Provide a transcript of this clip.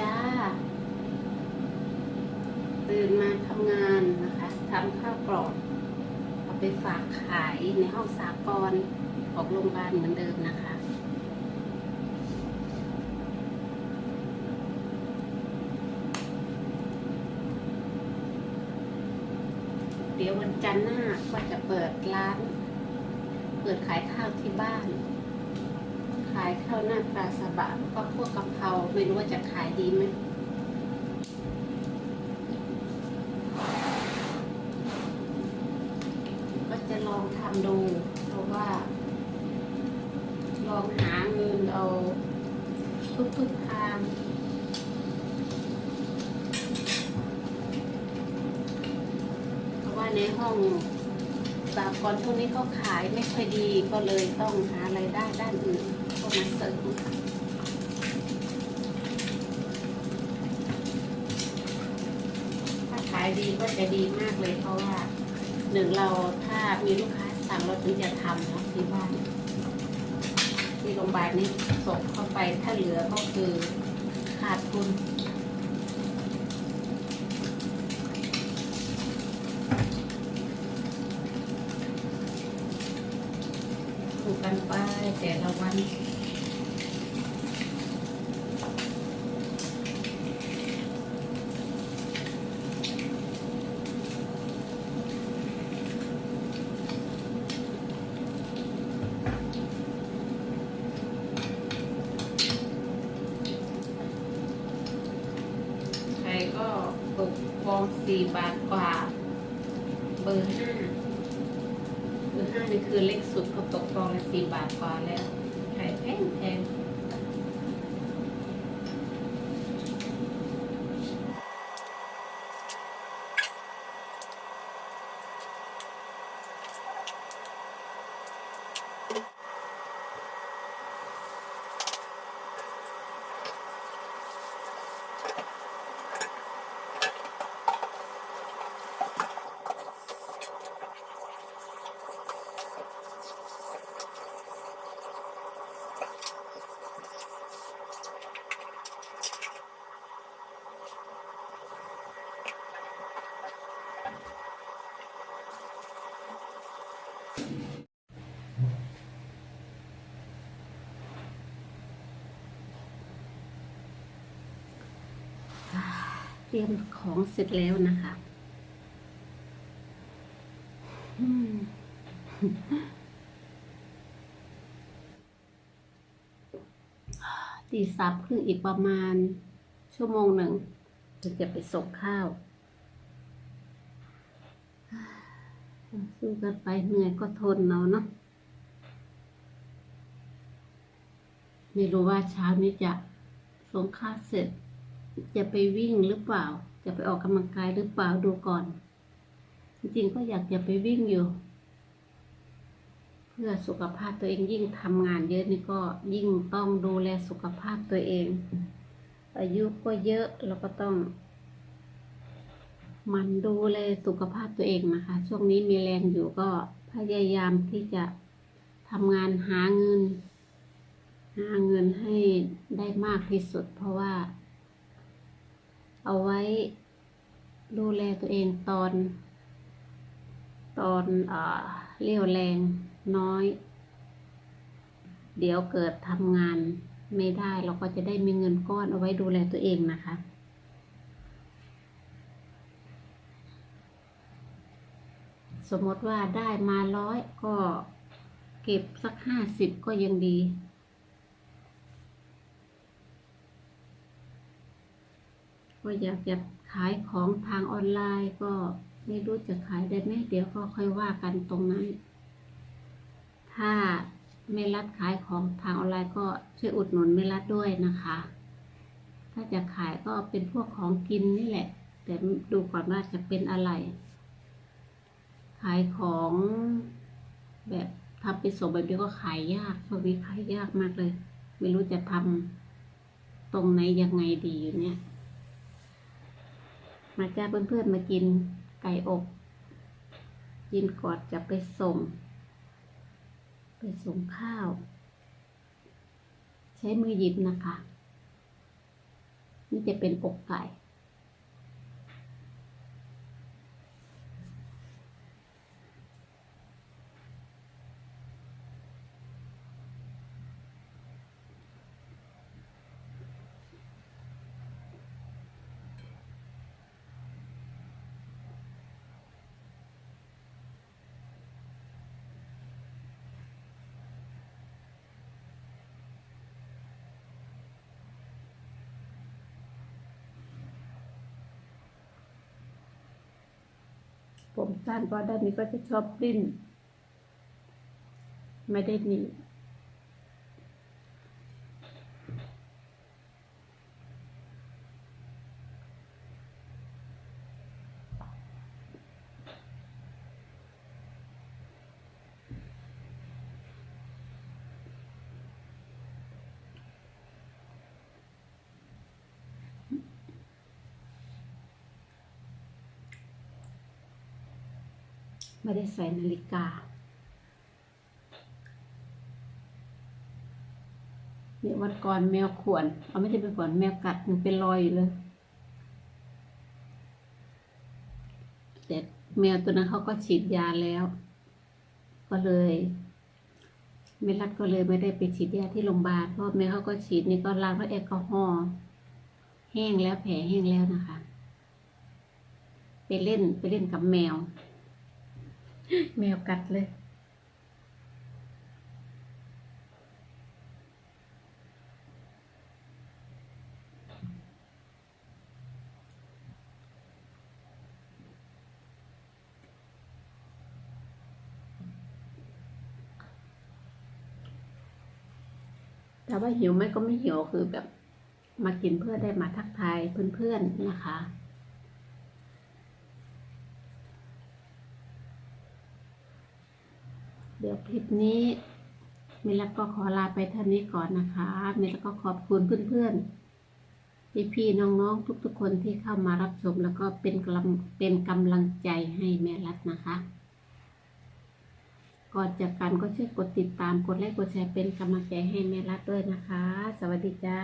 จ้า ตื่นมาทำงานนะคะทำข้าวกล่องเอาไปฝากขายในห้องสากรณ์ของโรงพยาบาลเหมือนเดิมนะคะ เดี๋ยววันจันทร์หน้าก็จะเปิดร้าน เปิดขายข้าวที่บ้าน ขายข้าวหน้าปลาสบะแล้วก็พวกกะเพราไม่รู้ว่าจะขายดีไหมก็จะลองทำดูเพราะว่า ลองหาเงินเอาทุกๆทางเพราะว่าในห้องสากลพวกนี้เขาขายไม่ค่อยดีก็เลยต้องหาไรายได้ด้านอื่น เข้ามาเสริมถ้าขายดีก็จะดีมากเลยเพราะว่าหนึ่งเราถ้ามีลูกค้าสั่งเราถึงจะทำเนาะที่บ้าน ที่โรงพยาบาลนี้ส่งเข้าไปถ้าเหลือก็คือขาดทุนถูกกันไปแต่ละวัน ใครก็ ตกฟองสี่บาทกว่า เบอร์ห้าเบอร์ห้านี่คือเล็กสุดก็ตกฟองละสี่บาทกว่าแล้วขายแพงแพงเตรียมของเสร็จแล้วนะคะอืมตีสับครึ่งอีกประมาณชั่วโมงหนึ่งถึงจะไปส่งข้าวสู้กันไปเหนื่อยก็ทนเอาเนาะไม่รู้ว่าเช้านี้จะส่งข้าวเสร็จ จะไปวิ่งหรือเปล่า จะไปออกกำลังกายหรือเปล่าดูก่อน จริงๆก็อยากจะไปวิ่งอยู่ เพื่อสุขภาพตัวเองยิ่งทำงานเยอะนี่ก็ยิ่งต้องดูแลสุขภาพตัวเอง อายุก็เยอะเราก็ต้อง มันดูแลสุขภาพตัวเองนะคะ ช่วงนี้มีแรงอยู่ก็พยายามที่จะทำงานหาเงิน หาเงินให้ได้มากที่สุด เพราะว่า เอาไว้ดูแลตัวเองตอน ตอนเอ่อเรี่ยวแรงน้อย เดี๋ยวเกิดทำงานไม่ได้เราก็จะได้มีเงินก้อนเอาไว้ดูแลตัวเองนะคะสมมติว่าได้มาร้อยก็เก็บสักห้าสิบก็ยังดี ก็อยากจะขายของทางออนไลน์ก็ไม่รู้จะขายได้ไหมเดี๋ยวก็ค่อยว่ากันตรงนั้น ถ้าไม่รัดขายของทางออนไลน์ก็ช่วยอุดหนุนไม่รัดด้วยนะคะ ถ้าจะขายก็เป็นพวกของกินนี่แหละ แต่ดูก่อนว่าจะเป็นอะไร ขายของแบบทำเป็นส่งแบบเดียวก็ขายยากช่วงนี้ขายยากมากเลย ไม่รู้จะทำตรงไหนยังไงดีอยู่เนี่ย มาจ้าเพื่อนๆมากินไก่อบ กินก่อนจะไปส่ง ไปส่งข้าว ใช้มือหยิบนะคะ นี่จะเป็นอกไก่ ผมสั้นเพราะด้านนี้ก็จะชอบปลิ้น ไม่ได้หนีบ ไม่ได้ใส่นาฬิกา เนี่ยวันก่อนแมวข่วน เอาไม่ได้ไปข่วนแมวกัดมันเป็นรอยอยู่เลย แต่แมวตัวนั้นเขาก็ฉีดยาแล้ว ก็เลยเมลัดก็เลยไม่ได้ไปฉีดยาที่โรงพยาบาลเพราะแมวเขาก็ฉีดนี่ก็ล้างด้วยแอลกอฮอล์แห้งแล้วแผลแห้งแล้วนะคะ ไปเล่นไปเล่นกับแมว แมวกัดเลย แต่ว่าหิวไหมก็ไม่หิวคือแบบมากินเพื่อได้มาทักทายเพื่อนๆนะคะ ดี๋ยวคลิปนี้เมลักก็ขอลาไปเท่านี้ก่อนนะคะเมลักก็ขอบคุณเพื่อนๆพี่ๆน้องๆทุกๆคนที่เข้ามารับชมแล้วก็เป็นกำเป็นกำลังใจให้แม่รัดนะคะก่อนจากกันก็ช่วยกดติดตามกดไลค์กดแชร์เป็นกำลังใจให้แม่รัดด้วยนะคะ สวัสดีจ้า